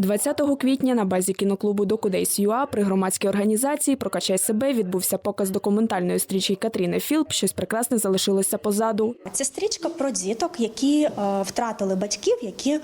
20 квітня на базі кіноклубу Докудейс.ЮА при громадській організації Прокачай себе відбувся показ документальної стрічки Катріни Філп. Щось прекрасне залишилося позаду. Це стрічка про діток, які е, втратили батьків, які е,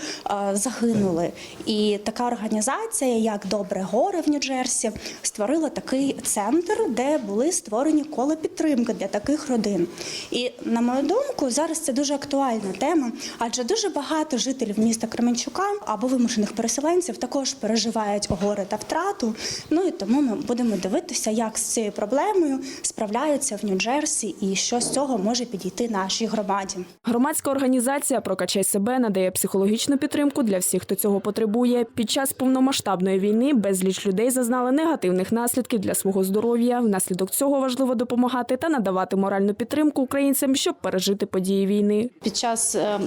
загинули. І така організація, як Добре горе в Нью-Джерсі, створила такий центр, де були створені кола підтримки для таких родин. І на мою думку, зараз це дуже актуальна тема, адже дуже багато жителів міста Кременчука або вимушених переселенців також переживають горе та втрату. Ну і тому ми будемо дивитися, як з цією проблемою справляються в Нью-Джерсі і що з цього може підійти нашій громаді. Громадська організація Прокачай себе надає психологічну підтримку для всіх, хто цього потребує. Під час повномасштабної війни безліч людей зазнали негативних наслідків для свого здоров'я. Внаслідок цього важливо допомагати та надавати моральну підтримку українцям, щоб пережити події війни. Під час е, е,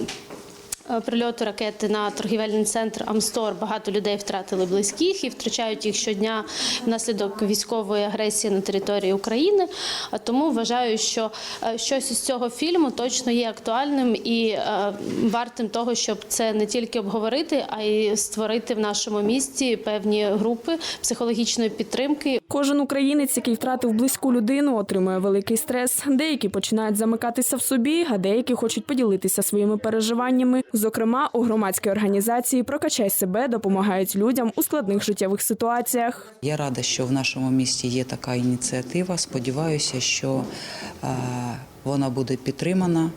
прильоту ракети на торгівельний центр Амстор багато людей втратили близьких і втрачають їх щодня внаслідок військової агресії на території України. А тому вважаю, що е, щось із цього фільму точно є актуальним і е, вартим того, щоб це не тільки обговорити, а й створити в нашому місті певні групи психологічної підтримки. Кожен українець, який втратив близьку людину, отримує великий стрес. Деякі починають замикатися в собі, а деякі хочуть поділитися своїми переживаннями. Зокрема, у громадській організації Прокачай себе допомагають людям у складних життєвих ситуаціях. Я рада, що в нашому місті є така ініціатива. Сподіваюся, що е, вона буде підтримана.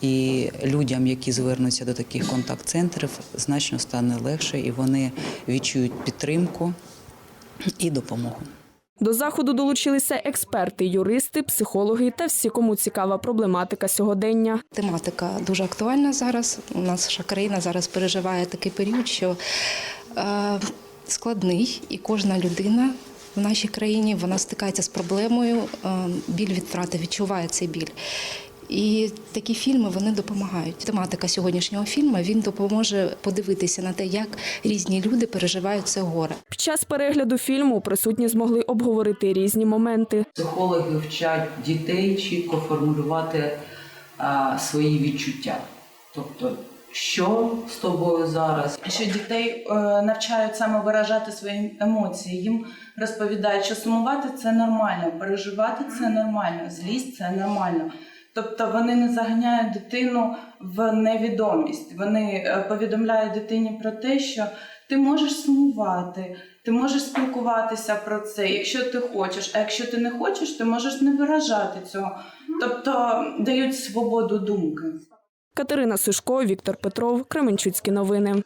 І людям, які звернуться до таких контакт-центрів, значно стане легше, і вони відчують підтримку і допомогу. До заходу долучилися експерти, юристи, психологи та всі, кому цікава проблематика сьогодення. Тематика дуже актуальна зараз. У нас наша країна зараз переживає такий період, що е, складний, і кожна людина в нашій країні вона стикається з проблемою. Е, біль від втрати відчуває цей біль. І такі фільми вони допомагають. Тематика сьогоднішнього фільму він допоможе подивитися на те, як різні люди переживають це горе. Під час перегляду фільму присутні змогли обговорити різні моменти. Психологи вчать дітей чітко формулювати а, свої відчуття. Тобто, що з тобою зараз? Що дітей е, навчають саме виражати свої емоції. Їм розповідають, що сумувати це нормально, переживати це нормально, злість це нормально. Тобто вони не заганяють дитину в невідомість. Вони е, повідомляють дитині про те, що ти можеш сумувати, ти можеш спілкуватися про це, якщо ти хочеш. А якщо ти не хочеш, ти можеш не виражати цього. Тобто дають свободу думки. Катерина Сушко, Віктор Петров, Кременчуцькі новини.